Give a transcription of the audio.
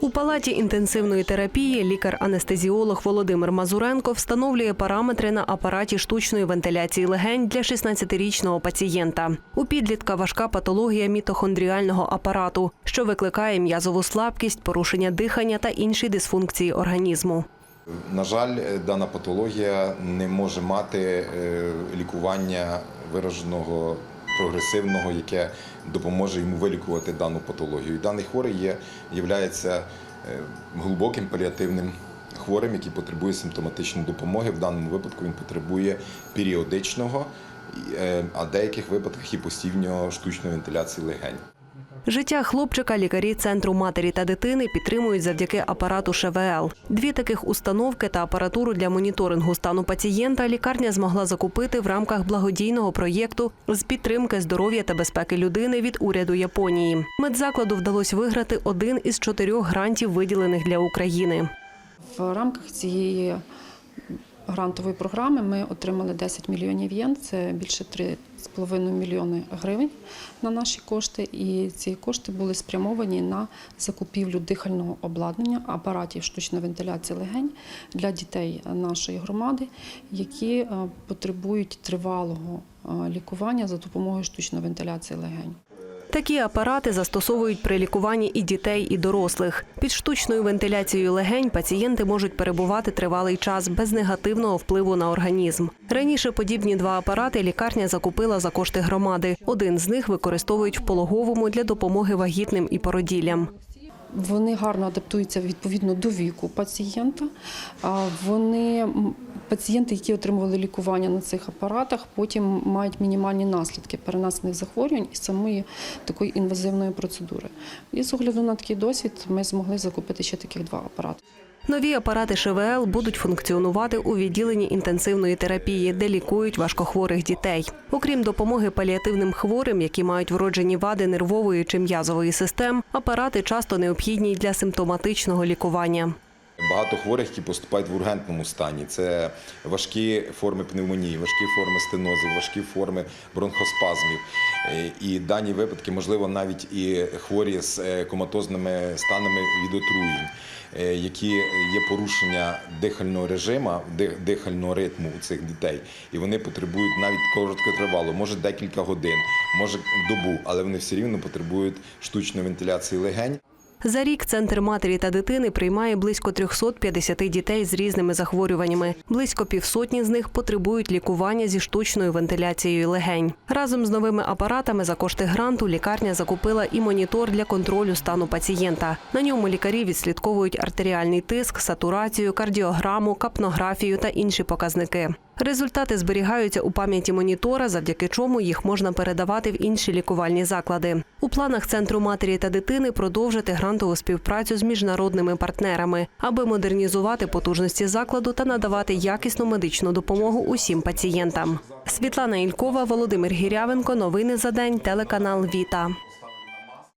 У палаті інтенсивної терапії лікар-анестезіолог Володимир Мазуренко встановлює параметри на апараті штучної вентиляції легень для 16-річного пацієнта. У підлітка важка патологія мітохондріального апарату, що викликає м'язову слабкість, порушення дихання та інші дисфункції організму. На жаль, дана патологія не може мати е, лікування вираженого прогресивного, яке допоможе йому вилікувати дану патологію. І даний хворий є являється е, глибоким паліативним хворим, який потребує симптоматичної допомоги. В даному випадку він потребує періодичного, е, а в деяких випадках і постійного штучної вентиляції легень. Життя хлопчика лікарі центру матері та дитини підтримують завдяки апарату ШВЛ. Дві таких установки та апаратуру для моніторингу стану пацієнта лікарня змогла закупити в рамках благодійного проєкту з підтримки здоров'я та безпеки людини від уряду Японії. Медзакладу вдалося виграти один із чотирьох грантів, виділених для України. В рамках цієї грантової програми ми отримали 10 мільйонів єн, це більше 3,5 мільйони гривень на наші кошти. І ці кошти були спрямовані на закупівлю дихального обладнання, апаратів штучної вентиляції легень для дітей нашої громади, які е, потребують тривалого е, лікування за допомогою штучної вентиляції легень. Такі апарати застосовують при лікуванні і дітей, і дорослих. Під штучною вентиляцією легень пацієнти можуть перебувати тривалий час без негативного впливу на організм. Раніше подібні два апарати лікарня закупила за кошти громади. Один з них використовують в пологовому для допомоги вагітним і породіллям. Вони гарно адаптуються відповідно до віку пацієнта. Вони пацієнти, які отримували лікування на цих апаратах, потім мають мінімальні наслідки перенесених захворювань і самої такої інвазивної процедури. І з огляду на такий досвід ми змогли закупити ще таких два апарати. Нові апарати ШВЛ будуть функціонувати у відділенні інтенсивної терапії, де лікують важкохворих дітей. Окрім допомоги паліативним хворим, які мають вроджені вади нервової чи м'язової систем, апарати часто необхідні для симптоматичного лікування. Багато хворих, які поступають в ургентному стані. Це важкі форми пневмонії, важкі форми стенозів, важкі форми бронхоспазмів. Е, І дані випадки, можливо, навіть і хворі з е, коматозними станами від отруєнь, е, які є порушення дихального режиму, дихального ритму у цих дітей. І вони потребують навіть короткотривало, може декілька годин, може добу, але вони все рівно потребують штучної вентиляції легень. За рік центр матері та дитини приймає близько 350 дітей з різними захворюваннями. Близько півсотні з них потребують лікування зі штучною вентиляцією легень. Разом з новими апаратами за кошти гранту лікарня закупила і монітор для контролю стану пацієнта. На ньому лікарі відслідковують артеріальний тиск, сатурацію, кардіограму, капнографію та інші показники. Результати зберігаються у пам'яті монітора, завдяки чому їх можна передавати в інші лікувальні заклади. У планах центру матері та дитини продовжити грантову співпрацю з міжнародними партнерами, аби модернізувати потужності закладу та надавати якісну медичну допомогу усім пацієнтам. Світлана Ількова, Володимир Гірявенко. Новини за день. Телеканал Віта.